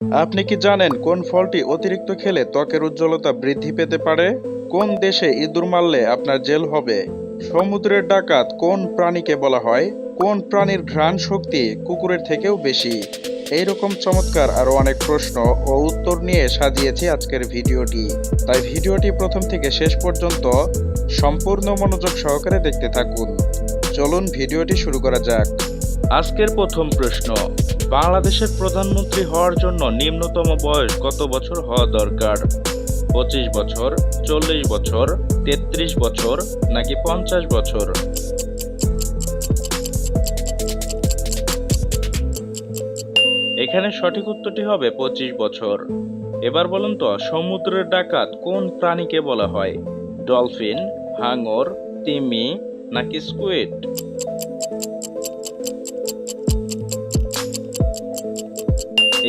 আপনি কি জানেন কোন ফলটি অতিরিক্ত খেলে ত্বকের উজ্জ্বলতা বৃদ্ধি পেতে পারে? কোন দেশে ইঁদুর মারলে আপনার জেল হবে? সমুদ্রের ডাকাত কোন প্রাণীকে বলা হয়? কোন প্রাণীর ঘ্রাণ শক্তি কুকুরের থেকেও বেশি? এইরকম চমৎকার আরও অনেক প্রশ্ন ও উত্তর নিয়ে সাজিয়েছি আজকের ভিডিওটি। তাই ভিডিওটি প্রথম থেকে শেষ পর্যন্ত সম্পূর্ণ মনোযোগ সহকারে দেখতে থাকুন। চলুন ভিডিওটি শুরু করা যাক। আজকের প্রথম প্রশ্ন, বাংলাদেশের প্রধানমন্ত্রী হওয়ার জন্য নিম্নতম বয়স কত বছর হওয়া দরকার? পঁচিশ বছর, চল্লিশ বছর, তেত্রিশ বছর, নাকি পঞ্চাশ বছর? এখানে সঠিক উত্তরটি হবে পঁচিশ বছর। এবার বলুন তো, সমুদ্রের ডাকাত কোন প্রাণীকে বলা হয়? ডলফিন, হাঙর, তিমি, নাকি স্কুইড?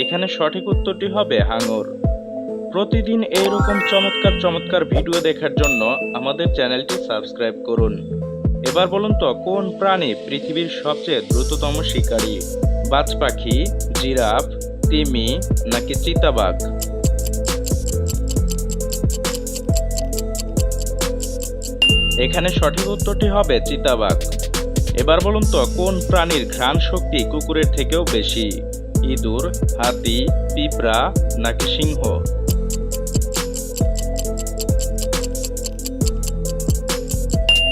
এখানে সঠিক উত্তরটি হবে হাঙর প্রতিদিন এইরকম চমৎকার চমৎকার ভিডিও দেখার জন্য আমাদের চ্যানেলটি সাবস্ক্রাইব করুন। এবার বলুন তো, কোন প্রাণী পৃথিবীর সবচেয়ে দ্রুততম শিকারী? বাজ পাখি, জিরাফ, তিমি নাকি চিতাবাঘ? এখানে সঠিক উত্তরটি হবে চিতাবাঘ। এবার বলুন তো, কোন প্রাণীর ঘ্রাণ শক্তি কুকুরের থেকেও বেশি? ইঁদুর, হাতি, পিঁপড়া নাকি সিংহ?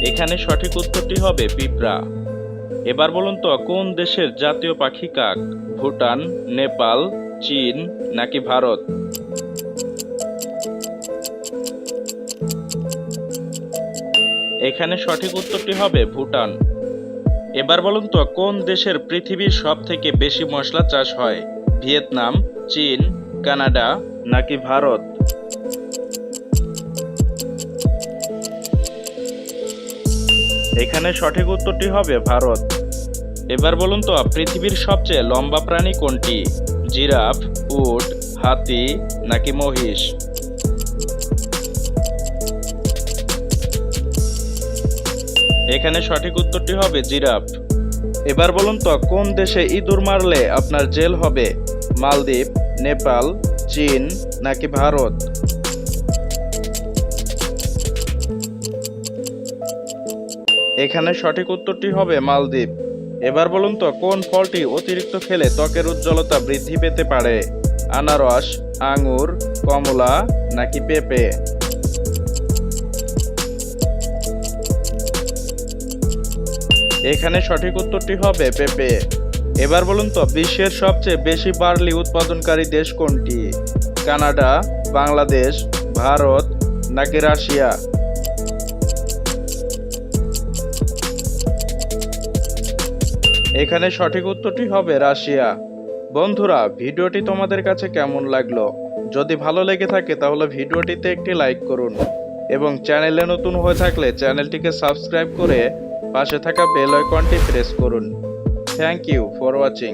এখানে সঠিক উত্তরটি হবে পিঁপড়া। এবার বলুন তো, কোন দেশের জাতীয় পাখি কাক? ভুটান, নেপাল, চীন নাকি ভারত? এখানে সঠিক উত্তরটি হবে ভুটান। এবার বলুন তো, কোন দেশের পৃথিবীর সব থেকে বেশি মশলা চাষ হয়? ভিয়েতনাম, চীন, কানাডা, নাকি ভারত? এখানে সঠিক উত্তরটি হবে ভারত। এবার বলুন তো, পৃথিবীর সবচেয়ে লম্বা প্রাণী কোনটি? জিরাফ, উট, হাতি, নাকি মহিষ? এখানে সঠিক উত্তরটি হবে জিরাফ। এবার বলুন তো, কোন দেশে ইঁদুর মারলে আপনার জেল হবে? মালদ্বীপ, নেপাল, চীন নাকি ভারত? এখানে সঠিক উত্তরটি হবে মালদ্বীপ। এবার বলুন তো, কোন ফলটি অতিরিক্ত খেলে ত্বকের উজ্জ্বলতা বৃদ্ধি পেতে পারে? আনারস, আঙুর, কমলা নাকি পেঁপে? এখানে সঠিক উত্তরটি হবে পেঁপে। এবার বলুন তো, বিশ্বের সবচেয়ে বেশি বার্লি উৎপাদনকারী দেশ কোনটি? কানাডা, বাংলাদেশ, ভারত নাকি রাশিয়া? এখানে সঠিক উত্তরটি হবে রাশিয়া। বন্ধুরা, ভিডিওটি তোমাদের কাছে কেমন লাগল? যদি ভালো লেগে থাকে, তাহলে ভিডিওটিতে একটি লাইক করুন এবং চ্যানেলে নতুন হয়ে থাকলে চ্যানেলটিকে সাবস্ক্রাইব করে পাশে থাকা বেল আইকনটি প্রেস করুন। Thank you for watching.